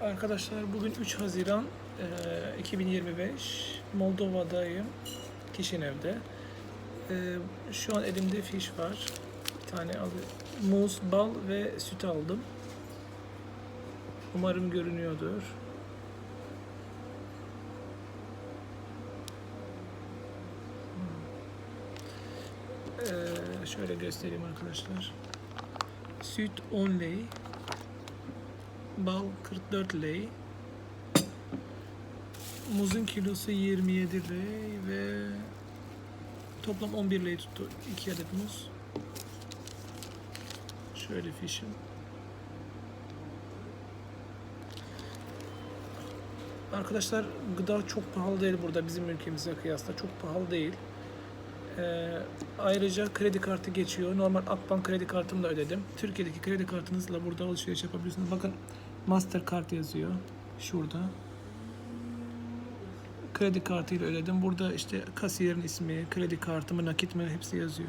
Arkadaşlar bugün 3 Haziran e, 2025 Moldova'dayım Kişinev'de. E, şu an elimde fiş var. Bir tane al muz, bal ve süt aldım. Umarım görünüyordur. E, şöyle göstereyim arkadaşlar. Süt 10 lei. Bal 44 lei. Muzun kilosu 27 lei ve toplam 11 lei tuttu. 2 adet muz. Şöyle fişim. Arkadaşlar gıda çok pahalı değil burada bizim ülkemize kıyasla çok pahalı değil. Ee, ayrıca kredi kartı geçiyor. Normal Akbank kredi kartımla ödedim. Türkiye'deki kredi kartınızla burada alışveriş yapabilirsiniz. Bakın Mastercard yazıyor. Şurada. Kredi kartıyla ödedim. Burada işte kasiyerin ismi, kredi kartı mı, nakit mi hepsi yazıyor.